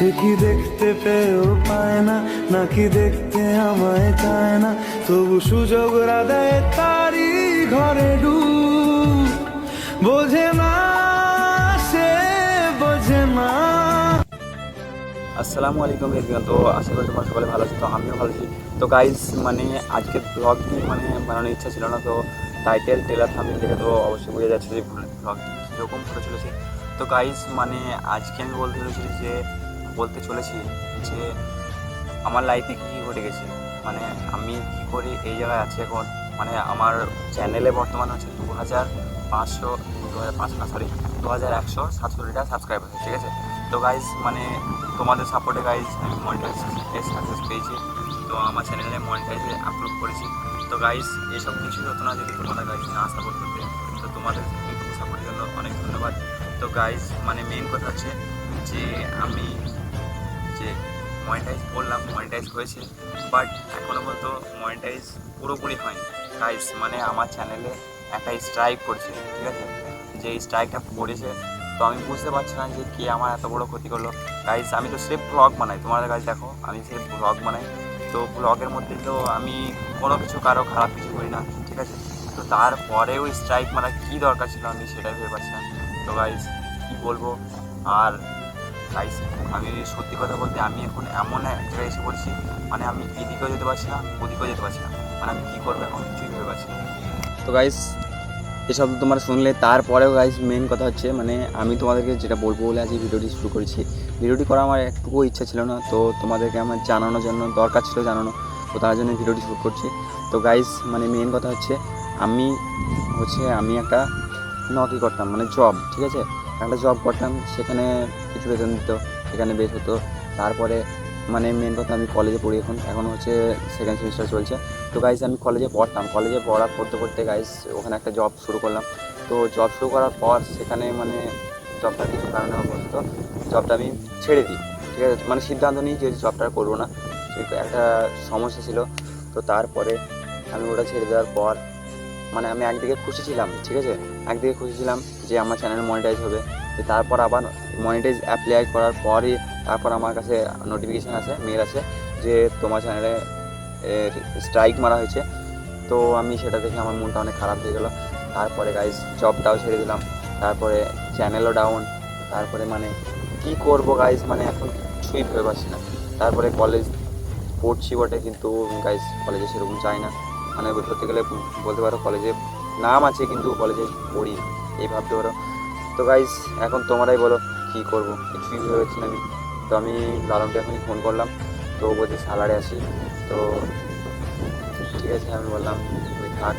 সে কি দেখতে পেয়েও পায় না, নাকি দেখতে আমায় চায় না? তবু সুযোগ দেয় তারি ঘরে ডু বোঝে না, সে বোঝে না। আসসালামু আলাইকুম এভরিওয়ান, তো আশা করি তোমরা সকলে ভালো আছো, তো আমিও ভালো আছি। তো গাইজ মানে আজকে ব্লগ নিয়ে মানে বানানোর ইচ্ছা ছিল না, তো টাইটেল টেলার থামিল দেখে তো অবশ্যই বোঝা যাচ্ছে যে ব্লগ কীরকম হতে চলেছে তো গাইজ মানে আজকে আমি বলতে চলেছি যে বলতে চলেছি যে আমার লাইফে কী ঘটে গেছে? মানে আমি কী করে এই জায়গায় আছি এখন? মানে আমার চ্যানেলে বর্তমানে হচ্ছে দু হাজার পাঁচশো দু হাজার পাঁচশো না সরি দু হাজার একশো সাতষট্টিটা সাবস্ক্রাইবার ঠিক আছে? তো গাইজ মানে তোমাদের সাপোর্টে গাইজ আমি মনিটাইজ সাকসেস পেয়েছি। তো আমার চ্যানেলে মনিটাইজে আপলোড করেছি। তো গাইজ এইসব কিছুই হতো না যদি তোমরা গাইজ না সাপোর্ট করতে, তো তোমাদের সাপোর্টের জন্য অনেক ধন্যবাদ। তো গাইজ মানে মেন কথা হচ্ছে যে আমি যে মনিটাইজ করলাম মনিটাইজ হয়েছে বাট এখনও পর্যন্ত মনিটাইজ পুরোপুরি হয়নি। গাইজ মানে আমার চ্যানেলে একটা স্ট্রাইক করছে, ঠিক আছে? যে স্ট্রাইকটা পড়েছে, তো আমি বুঝতে পারছি না যে কে আমার এত বড় ক্ষতি করল। গাইজ আমি তো সেফ ব্লগ বানাই, তোমাদের কাছে দেখো, আমি সেফ ব্লগ বানাই। তো ব্লগের মধ্যে তো আমি কোনো কিছু, কারও খারাপ কিছু করি না, ঠিক আছে? তো তারপরেও স্ট্রাইক মারা কী দরকার ছিল আমি সেটাই ভেবে পাচ্ছি না। তো গাইজ কী বলব? আর গাইজ আমি সত্যি কথা বলতে আমি এখন এমন এক জায়গায় এসে পড়ছি মানে আমি এদিকেও যেতে পারছি না, ওদিকেও যেতে পারছি না। মানে আমি কী করব এখন কিছুই ভেবে পাচ্ছি তো গাইস এসব তোমরা শুনলে, তারপরেও গাইজ মেন কথা হচ্ছে মানে আমি তোমাদেরকে যেটা বলব বলে আজ ভিডিওটি শুরু করেছি। ভিডিওটি করা আমার একটুকুও ইচ্ছা ছিল না, তো তোমাদেরকে আমার জানানোর জন্য, দরকার ছিল জানানো, তো তার জন্য ভিডিওটি শুরু করছি। তো গাইজ মানে মেন কথা হচ্ছে, আমি হচ্ছে, আমি একটা নকরি করতাম মানে জব ঠিক আছে? একটা জব করতাম, সেখানে কিছু বেতন দিত, সেখানে বেশ হতো। তারপরে মানে মেন কথা আমি কলেজে পড়ি এখন। এখন হচ্ছে সেকেন্ড সেমিস্টার চলছে। তো গাইজ আমি কলেজে পড়তাম। কলেজে পড়া, পড়তে পড়তে গাইজ ওখানে একটা জব শুরু করলাম। তো জব শুরু করার পর সেখানে মানে জবটা কিছু কারণে অবস্থিত। জবটা আমি ছেড়ে দিই। ঠিক আছে? মানে সিদ্ধান্ত নিই যে জবটা করব না। একটা সমস্যা ছিল। তো তারপরে আমি ওটা ছেড়ে দেওয়ার পর মানে আমি একদিকে খুশি ছিলাম, ঠিক আছে? একদিকে খুশি ছিলাম যে আমার চ্যানেল মনিটাইজ হবে। তারপর আবার মনিটাইজ অ্যাপ্লাই করার পরই তারপর আমার কাছে নোটিফিকেশান আছে মেল আছে যে তোমার চ্যানেলে স্ট্রাইক মারা হয়েছে। তো আমি সেটা দেখে আমার মনটা অনেক খারাপ হয়ে গেলো। তারপরে গাইজ জবটাও ছেড়ে দিলাম। তারপরে চ্যানেলও ডাউন তারপরে মানে কি করব গাইজ মানে এখন কিছুই ভেবে পাচ্ছি না। তারপরে কলেজ পড়ছি বটে, কিন্তু গাইজ কলেজে সেরকম যাই না। মানে ধরতে গেলে বলতে পারো কলেজে নাম আছে কিন্তু কলেজে পড়ি এই ভাবতে পারো। তো গাইজ এখন তোমরাই বলো কী করব কিছুই ভেবেছি না আমি। তো আমি লালনকে এখনই ফোন করলাম, তো বলছে সালারে আসি তো ঠিক আছে, আমি বললাম থাক।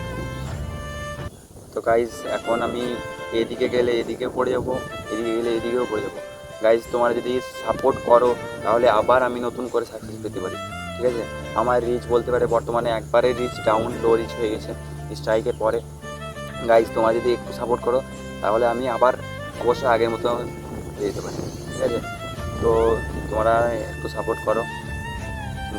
তো গাইজ এখন আমি এদিকে গেলে এদিকে পড়ে যাব, এদিকে গেলে এদিকেও পড়ে যাব। গাইজ তোমরা যদি সাপোর্ট করো, তাহলে আবার আমি নতুন করে সাকসেস পেতে পারি। ঠিক আছে? আমার রিচ বলতে পারে বর্তমানে একবারে রিচ ডাউন লো রিচ হয়ে গেছে স্ট্রাইকের পরে। গাইজ তোমরা যদি একটু সাপোর্ট করো, তাহলে আমি আবার অবশ্যই আগের মতো যেতে পারি ঠিক আছে? তো তোমরা একটু সাপোর্ট করো।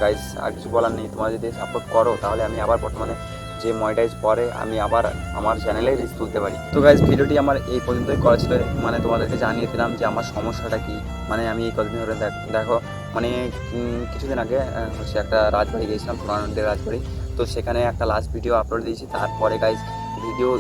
গাইজ আর কিছু বলার নেই। তোমরা যদি সাপোর্ট করো, তাহলে আমি আবার বর্তমানে যে মনিটাইজ পরে আমি আবার আমার চ্যানেলে রিচ তুলতে পারি। তো গাইজ ভিডিওটি আমার এই পর্যন্তই করা ছিল। মানে তোমাদেরকে জানিয়ে দিলাম যে আমার সমস্যাটা কি। মানে আমি এই কদিন ধরে দেখো মানে কিছুদিন আগে হচ্ছে একটা রাজবাড়ি গিয়েছিলাম, পুরানন্দের রাজবাড়ি। তো সেখানে একটা লাস্ট ভিডিও আপলোড দিয়েছি। তারপরে গাইজ ভিডিও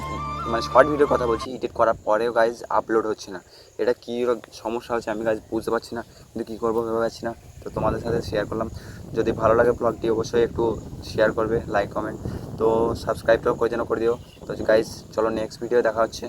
মানে শর্ট ভিডিও কথা বলছি এডিট করার পরেও গাইজ আপলোড হচ্ছে না। এটা কী সমস্যা হচ্ছে আমি গাইজ বুঝতে পারছি না। কিন্তু কী করব ভেবে পাচ্ছি না। তো তোমাদের সাথে শেয়ার করলাম। যদি ভালো লাগে ব্লগটি অবশ্যই একটু শেয়ার করবে লাইক কমেন্ট তো সাবস্ক্রাইবটাও করে যেন করে দিও। তো গাইজ চলো নেক্সট ভিডিও দেখা হচ্ছে।